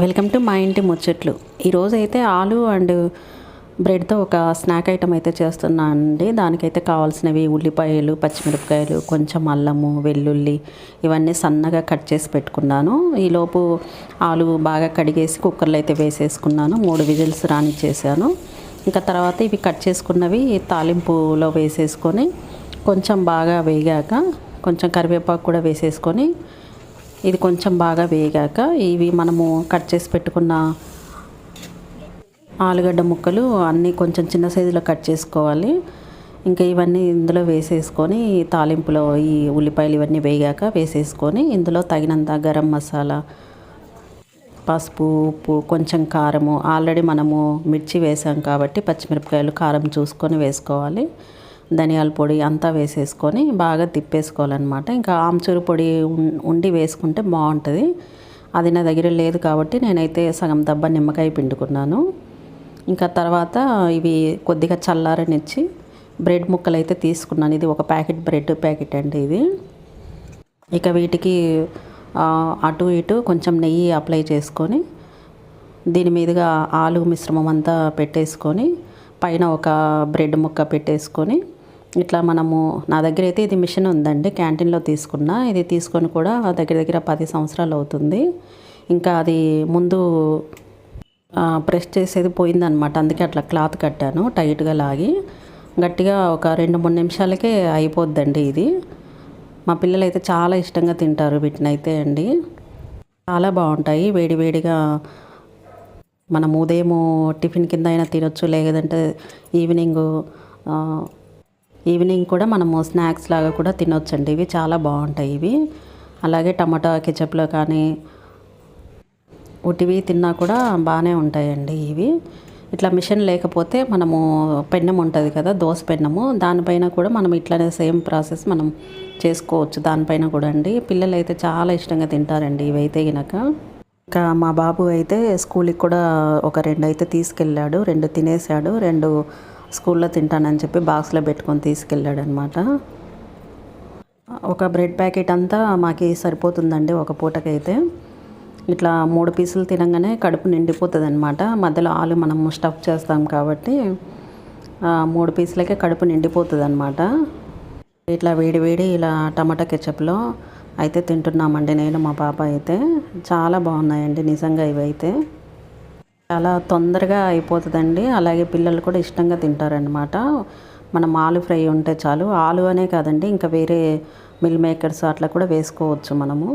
Welcome to మా ఇంటి ముచ్చట్లు. ఈరోజు అయితే ఆలు అండ్ బ్రెడ్తో ఒక స్నాక్ ఐటమ్ అయితే చేస్తున్నాను అండి. దానికైతే కావాల్సినవి ఉల్లిపాయలు పచ్చిమిరపకాయలు కొంచెం అల్లము వెల్లుల్లి ఇవన్నీ సన్నగా కట్ చేసి పెట్టుకున్నాను. ఈలోపు ఆలు బాగా కడిగేసి కుక్కర్లో అయితే వేసేసుకున్నాను. మూడు విజిల్స్ రానిచ్చేసాను. ఇంకా తర్వాత ఇవి కట్ చేసుకున్నవి తాలింపులో వేసేసుకొని కొంచెం బాగా వేగాక కొంచెం కరివేపాకు కూడా వేసేసుకొని ఇది కొంచెం బాగా వేగాక ఇవి మనము కట్ చేసి పెట్టుకున్న ఆలుగడ్డ ముక్కలు అన్నీ కొంచెం చిన్న సైజులో కట్ చేసుకోవాలి. ఇంకా ఇవన్నీ ఇందులో వేసేసుకొని తాలింపులో ఈ ఉల్లిపాయలు ఇవన్నీ వేగాక వేసేసుకొని ఇందులో తగినంత గరం మసాలా పసుపు ఉప్పు కొంచెం కారము. ఆల్రెడీ మనము మిర్చి వేసాం కాబట్టి పచ్చిమిరపకాయలు కారం చూసుకొని వేసుకోవాలి. ధనియాల పొడి అంతా వేసేసుకొని బాగా తిప్పేసుకోవాలన్నమాట. ఇంకా ఆమ్చూరు పొడి ఉండి వేసుకుంటే బాగుంటుంది. అది నా దగ్గర లేదు కాబట్టి నేనైతే సగం దబ్బ నిమ్మకాయ పిండుకున్నాను. ఇంకా తర్వాత ఇవి కొద్దిగా చల్లారనిచ్చి బ్రెడ్ ముక్కలు అయితే తీసుకున్నాను. ఇది ఒక ప్యాకెట్ బ్రెడ్ ప్యాకెట్ అండి ఇది. ఇక వీటికి అటు ఇటు కొంచెం నెయ్యి అప్లై చేసుకొని దీని మీదుగా ఆలు మిశ్రమం అంతా పెట్టేసుకొని పైన ఒక బ్రెడ్ ముక్క పెట్టేసుకొని ఇట్లా మనము నా దగ్గర అయితే ఇది మిషన్ ఉందండి క్యాంటీన్లో తీసుకున్న. ఇది తీసుకొని కూడా దగ్గర దగ్గర పది సంవత్సరాలు అవుతుంది. ఇంకా అది ముందు ప్రెస్ చేసేది పోయిందనమాట అందుకే అట్లా క్లాత్ కట్టాను టైట్గా లాగి. గట్టిగా ఒక రెండు మూడు నిమిషాలకే అయిపోద్దండి ఇది. మా పిల్లలు అయితే చాలా ఇష్టంగా తింటారు వీటినైతే అండి. చాలా బాగుంటాయి. వేడి వేడిగా మనం ఉదయం టిఫిన్ కింద అయినా తినొచ్చు లేదంటే ఈవినింగ్ ఈవినింగ్ కూడా మనము స్నాక్స్ లాగా కూడా తినొచ్చండి. ఇవి చాలా బాగుంటాయి ఇవి. అలాగే టమాటా కెచప్లో కానీ ఉటివి తిన్నా కూడా బాగానే ఉంటాయండి ఇవి. ఇట్లా మిషన్ లేకపోతే మనము పెన్నం ఉంటుంది కదా దోశ పెన్నము. దానిపైన కూడా మనం ఇట్లానే సేమ్ ప్రాసెస్ మనం చేసుకోవచ్చు. దానిపైన కూడా అండి. పిల్లలు అయితే చాలా ఇష్టంగా తింటారండి ఇవైతే గినక. ఇంకా మా బాబు అయితే స్కూల్కి కూడా ఒక రెండు అయితే తీసుకెళ్ళాడు. రెండు తినేసాడు. రెండు స్కూల్లో తింటానని చెప్పి బాక్స్లో పెట్టుకొని తీసుకెళ్ళాడు అనమాట ఒక బ్రెడ్ ప్యాకెట్ అంతా మాకు సరిపోతుందండి ఒక పూటకైతే. ఇట్లా మూడు పీసులు తినగానే కడుపు నిండిపోతుంది అనమాట మధ్యలో ఆలు మనం స్టఫ్ చేస్తాం కాబట్టి మూడు పీసులకే కడుపు నిండిపోతుంది అనమాట ఇట్లా వేడి వేడి ఇలా టమాటా కెచప్లో అయితే తింటున్నామండి నేను మా పాప అయితే. చాలా బాగున్నాయండి నిజంగా ఇవైతే. చాలా తొందరగా అయిపోతుందండి. అలాగే పిల్లలు కూడా ఇష్టంగా తింటారనమాట మనం ఆలు ఫ్రై ఉంటే చాలు. ఆలు అనే కాదండి ఇంకా వేరే మిల్ మేకర్స్ అట్లా కూడా వేసుకోవచ్చు మనము.